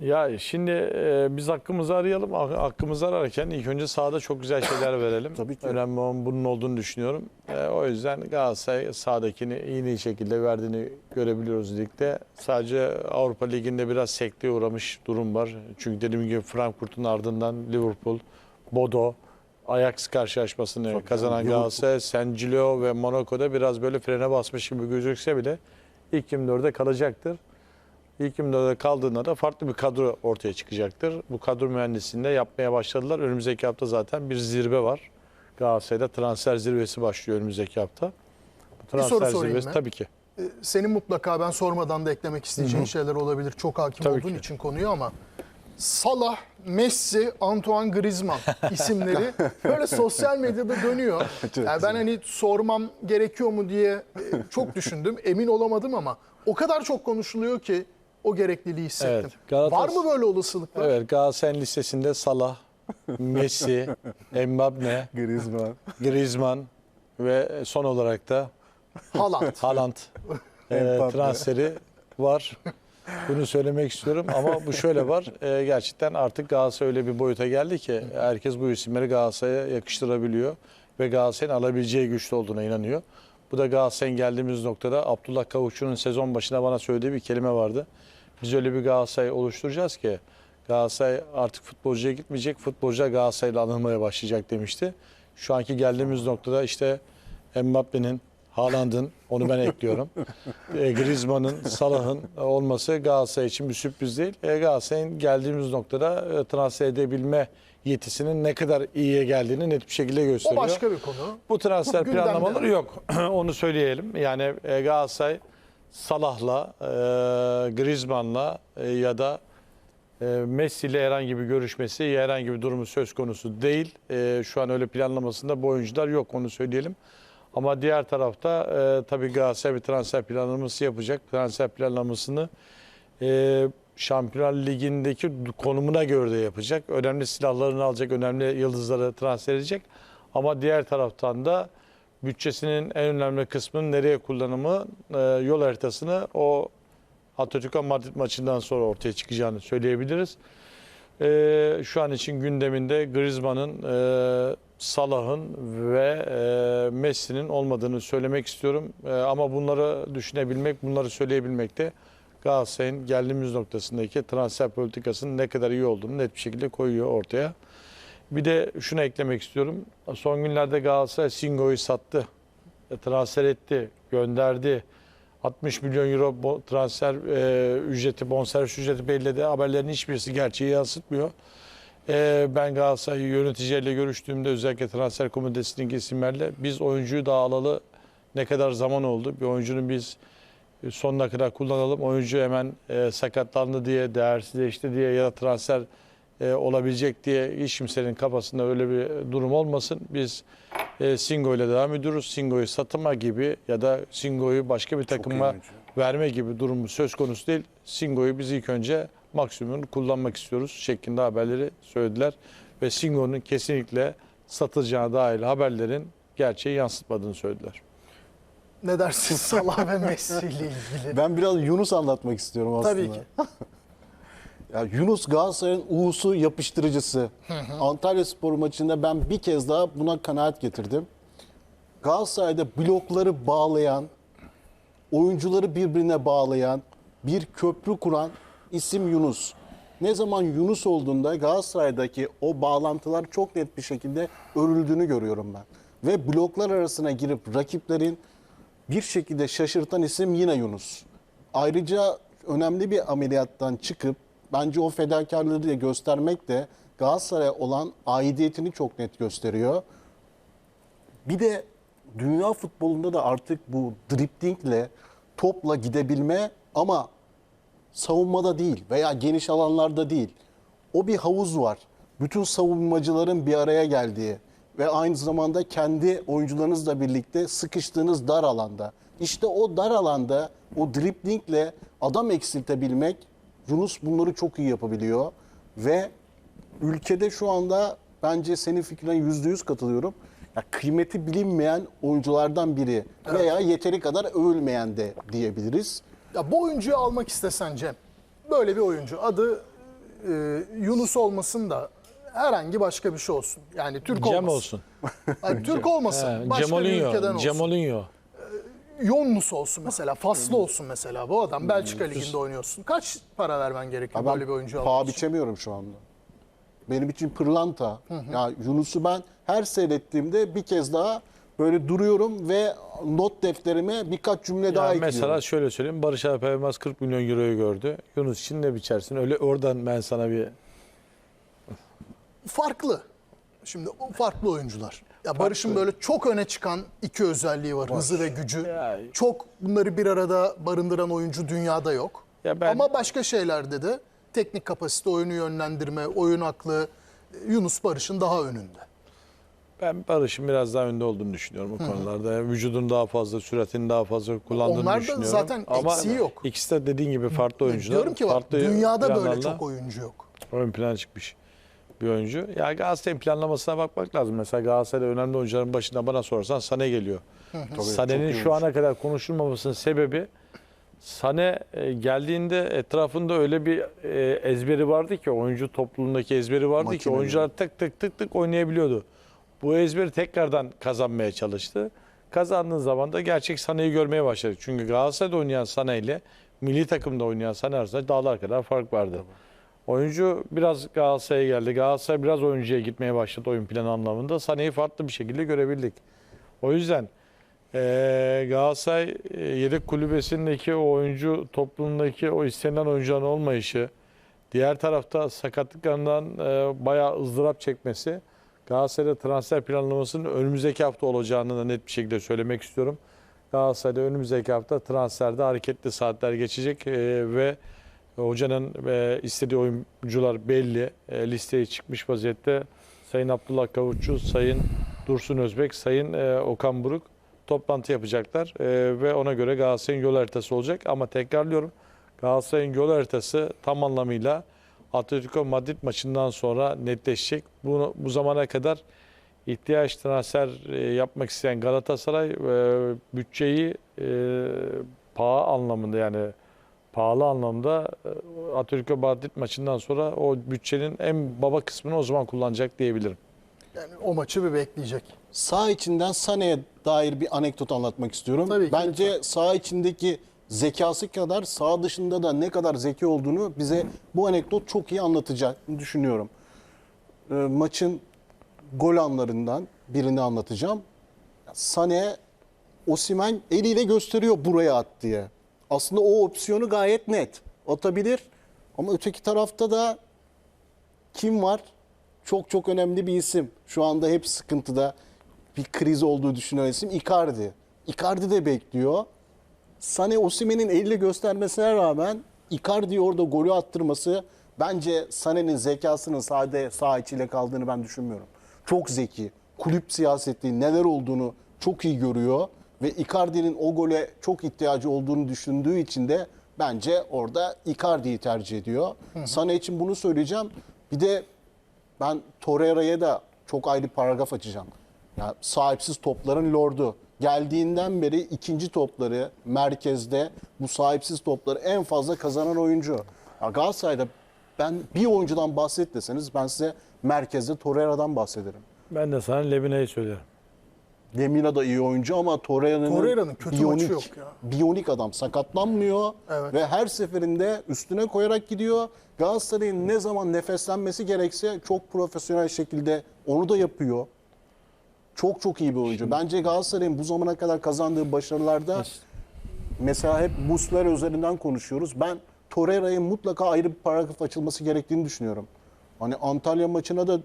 Ya şimdi e, biz hakkımızı arayalım. Hak- Hakkımızı ararken ilk önce sahada çok güzel şeyler verelim. Tabii ki. Önemli olan bunun olduğunu düşünüyorum. E, o yüzden Galatasaray sahadakini iyi şekilde verdiğini görebiliyoruz ligde. Sadece Avrupa Ligi'nde biraz sekteye uğramış durum var. Çünkü dediğim gibi Frankfurt'un ardından Liverpool, Bodo, Ajax karşılaşmasını Tabii kazanan Liverpool. Galatasaray, San Gilo ve Monaco'da biraz böyle frene basmış gibi gözükse bile ilk 24'e kalacaktır. İlk 24'de kaldığında da farklı bir kadro ortaya çıkacaktır. Bu kadro mühendisliğini de yapmaya başladılar. Önümüzdeki hafta zaten bir zirve var. Galatasaray'da transfer zirvesi başlıyor önümüzdeki hafta. Bu Bir soru transfer sorayım zirvesi ben. tabii ki. Ee, Senin mutlaka ben sormadan da eklemek isteyeceğin şeyler olabilir. Çok hakim Tabii olduğun ki. için konuyu ama Salah, Messi, Antoine Griezmann isimleri böyle sosyal medyada dönüyor. Yani ben hani sormam gerekiyor mu diye e, çok düşündüm. Emin olamadım ama o kadar çok konuşuluyor ki o gerekliliği hissettim. Evet, Galatas- Var mı böyle olasılıklar? Evet Galatasaray'ın listesinde Salah, Messi, Mbappe, Griezmann. Griezmann ve son olarak da Haaland. Haaland e, Mbappe. transferi var. Bunu söylemek istiyorum ama bu şöyle var. E, gerçekten artık Galatasaray öyle bir boyuta geldi ki herkes bu isimleri Galatasaray'a yakıştırabiliyor ve Galatasaray'ın alabileceği güçlü olduğuna inanıyor. Bu da Galatasaray'ın geldiğimiz noktada Abdullah Kavukçu'nun sezon başına bana söylediği bir kelime vardı. Biz öyle bir Galatasaray oluşturacağız ki Galatasaray artık futbolcuya gitmeyecek, futbolcular Galatasaray'la anılmaya başlayacak demişti. Şu anki geldiğimiz noktada işte Mbappe'nin, Haaland'ın, onu ben ekliyorum. e, Griezmann'ın, Salah'ın olması Galatasaray için bir sürpriz değil. E, Galatasaray'ın geldiğimiz noktada e, transfer edebilme yetisinin ne kadar iyiye geldiğini net bir şekilde O gösteriyor. başka bir konu. Bu transfer Bu planlamaları yok. Onu söyleyelim. Yani e, Galatasaray Salah'la, e, Griezmann'la e, ya da e, Messi ile herhangi bir görüşmesi, herhangi bir durumu söz konusu değil. E, şu an öyle planlamasında bu oyuncular yok onu söyleyelim. Ama diğer tarafta e, tabii Galatasaray bir transfer planlaması yapacak. Transfer planlamasını e, Şampiyonlar Ligi'ndeki konumuna göre de yapacak. Önemli silahlarını alacak, önemli yıldızları transfer edecek. Ama diğer taraftan da bütçesinin en önemli kısmının nereye kullanımı, e, yol haritasını o Atletico Madrid maçından sonra ortaya çıkacağını söyleyebiliriz. E, şu an için gündeminde Griezmann'ın, e, Salah'ın ve e, Messi'nin olmadığını söylemek istiyorum. E, ama bunları düşünebilmek, bunları söyleyebilmek de Galatasaray'ın geldiğimiz noktasındaki transfer politikasının ne kadar iyi olduğunu net bir şekilde koyuyor ortaya. Bir de şunu eklemek istiyorum. Son günlerde Galatasaray Singo'yu sattı. E, Transfer etti, gönderdi. 60 milyon euro transfer e, ücreti, bonservis ücreti belledi. Haberlerin hiçbirisi gerçeği yansıtmıyor. E, ben Galatasaray yöneticileriyle görüştüğümde özellikle transfer komitesindeki isimlerle biz oyuncuyu daha alalı ne kadar zaman oldu? Bir oyuncunun biz sonuna kadar kullanalım. Oyuncu hemen e, sakatlandı diye, değersizleşti diye ya da transfer e, olabilecek diye hiç kimsenin kafasında öyle bir durum olmasın. Biz e, Singo ile devam ediyoruz. Singo'yu satma gibi ya da Singo'yu başka bir takıma verme gibi durumu söz konusu değil. Singo'yu biz ilk önce maksimumunu kullanmak istiyoruz şeklinde haberleri söylediler. Ve Singo'nun kesinlikle satılacağına dair haberlerin gerçeği yansıtmadığını söylediler. Ne dersin Salah ve Messi ile ilgili? Ben biraz Yunus anlatmak istiyorum aslında. Tabii ki. Ya Yunus Galatasaray'ın U'su yapıştırıcısı. Antalya Spor maçında ben bir kez daha buna kanaat getirdim. Galatasaray'da blokları bağlayan, oyuncuları birbirine bağlayan, bir köprü kuran isim Yunus. Ne zaman Yunus olduğunda Galatasaray'daki o bağlantılar çok net bir şekilde örüldüğünü görüyorum ben. Ve bloklar arasına girip rakiplerin bir şekilde şaşırtan isim yine Yunus. Ayrıca önemli bir ameliyattan çıkıp bence o fedakarlığı da göstermek de Galatasaray'a olan aidiyetini çok net gösteriyor. Bir de dünya futbolunda da artık bu driplingle topla gidebilme ama savunmada değil veya geniş alanlarda değil. O bir havuz var. Bütün savunmacıların bir araya geldiği ve aynı zamanda kendi oyuncularınızla birlikte sıkıştığınız dar alanda. İşte o dar alanda o driplingle adam eksiltebilmek Yunus bunları çok iyi yapabiliyor ve ülkede şu anda bence senin fikrine yüzde yüz katılıyorum. Ya kıymeti bilinmeyen oyunculardan biri veya yeteri kadar övülmeyen de diyebiliriz. Ya bu oyuncuyu almak istesen Cem, böyle bir oyuncu adı e, Yunus olmasın da herhangi başka bir şey olsun. Yani Türk Cem olmasın. olsun. Ay, Türk olmasın. He, başka bir ülkeden olsun. Cemolinho. Yonmus olsun mesela. Faslı olsun mesela. Bu adam Belçika Ligi'nde oynuyorsun. Kaç para vermen gerekiyor Ya ben böyle bir oyuncu paha almak için? biçemiyorum şu anda. Benim için pırlanta. Ya Yunus'u ben her seyrettiğimde bir kez daha böyle duruyorum ve not defterime birkaç cümle daha Yani ekliyorum. mesela şöyle söyleyeyim. Barış Alper Yılmaz 40 milyon euroyu gördü. Yunus için ne biçersin? Öyle oradan ben sana bir Farklı. Şimdi o farklı oyuncular. Ya Barış'ın böyle çok öne çıkan iki özelliği var. Hızı ve gücü. Ya- Çok bunları bir arada barındıran oyuncu dünyada yok. Ya ben- Ama başka şeylerde de teknik kapasite, oyunu yönlendirme, oyun aklı Yunus Barış'ın daha önünde. ben Barış'ın biraz daha önde olduğunu düşünüyorum bu konularda. Yani vücudun daha fazla, süratini daha fazla kullandığını Onlar da düşünüyorum. zaten Ama eksiği yok. ikisi de dediğin gibi farklı oyuncular. Diyorum ki bak farklı dünyada böyle planlarla çok oyuncu yok. ön plana çıkmış bir oyuncu. Ya Galatasaray'ın planlamasına bakmak lazım. Mesela Galatasaray'da önemli oyuncuların başında bana sorarsan Sane geliyor. Sane'nin şu ana kadar konuşulmamasının sebebi Sane geldiğinde etrafında öyle bir e, ezberi vardı ki oyuncu topluluğundaki ezberi vardı Makine ki oyuncular tık tık tık tık oynayabiliyordu. Bu ezberi tekrardan kazanmaya çalıştı. Kazandığı zaman da gerçek Sane'yi görmeye başladı. Çünkü Galatasaray'da oynayan Sane ile milli takımda oynayan Sane arasında dağlar kadar fark vardı. Oyuncu biraz Galatasaray'a geldi. Galatasaray biraz oyuncuya gitmeye başladı oyun planı anlamında. Sane'yi farklı bir şekilde görebildik. O yüzden eee Galatasaray e, yedek kulübesindeki o oyuncu toplumundaki o istenilen oyuncuların olmayışı, diğer tarafta sakatlıklarından e, bayağı ızdırap çekmesi Galatasaray'da transfer planlamasının önümüzdeki hafta olacağını da net bir şekilde söylemek istiyorum. Galatasaray'da önümüzdeki hafta transferde hareketli saatler geçecek e, ve hocanın e, istediği oyuncular belli. E, listeye çıkmış vaziyette. Sayın Abdullah Kavuşçu, Sayın Dursun Özbek, Sayın e, Okan Buruk toplantı yapacaklar. E, ve ona göre Galatasaray'ın yol haritası olacak. Ama tekrarlıyorum Galatasaray'ın yol haritası tam anlamıyla Atletico Madrid maçından sonra netleşecek. Bu, bu zamana kadar ihtiyaç transfer e, yapmak isteyen Galatasaray e, bütçeyi e, paha anlamında yani pahalı anlamda e, Atletico Madrid maçından sonra o bütçenin en baba kısmını o zaman kullanacak diyebilirim. Yani o maçı bir bekleyecek. Sağ içinden Sane'ye dair bir anekdot anlatmak istiyorum. Tabii ki, Bence sağ içindeki zekası kadar sağ dışında da ne kadar zeki olduğunu bize bu anekdot çok iyi anlatacak düşünüyorum. Ee, maçın gol anlarından birini anlatacağım. Sane Osimen eliyle gösteriyor buraya at diye. Aslında o opsiyonu gayet net. Atabilir. Ama öteki tarafta da kim var? Çok çok önemli bir isim. Şu anda hep sıkıntıda bir kriz olduğu düşünülen isim Icardi. Icardi de bekliyor. Sane Osimhen'in elle göstermesine rağmen Icardi'yi orada golü attırması bence Sane'nin zekasının sade sağ içiyle kaldığını ben düşünmüyorum. Çok zeki. Kulüp siyaseti neler olduğunu çok iyi görüyor ve Icardi'nin o gole çok ihtiyacı olduğunu düşündüğü için de bence orada Icardi'yi tercih ediyor. Sane için bunu söyleyeceğim. Bir de ben Torreira'ya da çok ayrı paragraf açacağım. Ya sahipsiz topların lordu. Geldiğinden beri ikinci topları merkezde bu sahipsiz topları en fazla kazanan oyuncu. Ya Galatasaray'da ben bir oyuncudan bahset deseniz ben size merkezde Torreira'dan bahsederim. Ben de sana Lebine'yi söylerim. Lemina da iyi oyuncu ama Torreira'nın Torreira'nın kötü maçı yok ya. Biyonik adam sakatlanmıyor Evet. ve her seferinde üstüne koyarak gidiyor. Galatasaray'ın ne zaman nefeslenmesi gerekse çok profesyonel şekilde onu da yapıyor. Çok çok iyi bir oyuncu. Bence Galatasaray'ın bu zamana kadar kazandığı başarılarda mesela hep Muslera üzerinden konuşuyoruz. Ben Torreira'ya mutlaka ayrı bir paragraf açılması gerektiğini düşünüyorum. Hani Antalya maçına da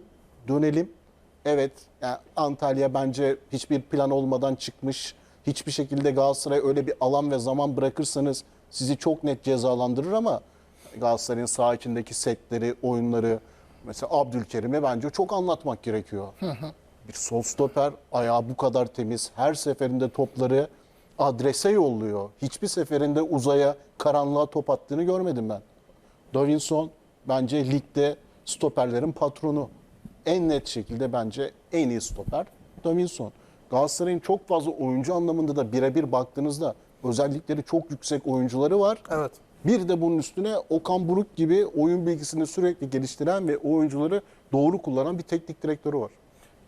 dönelim. Evet, yani Antalya bence hiçbir plan olmadan çıkmış. Hiçbir şekilde Galatasaray öyle bir alan ve zaman bırakırsanız sizi çok net cezalandırır ama Galatasaray'ın saha içindeki setleri, oyunları mesela Abdülkerim'e bence çok anlatmak gerekiyor. Bir sol stoper ayağı bu kadar temiz. Her seferinde topları adrese yolluyor. Hiçbir seferinde uzaya, karanlığa top attığını görmedim ben. Davinson bence ligde stoperlerin patronu. En net şekilde bence en iyi stoper Davinson. Galatasaray'ın çok fazla oyuncu anlamında da birebir baktığınızda özellikleri çok yüksek oyuncuları var. Evet. Bir de bunun üstüne Okan Buruk gibi oyun bilgisini sürekli geliştiren ve oyuncuları doğru kullanan bir teknik direktörü var.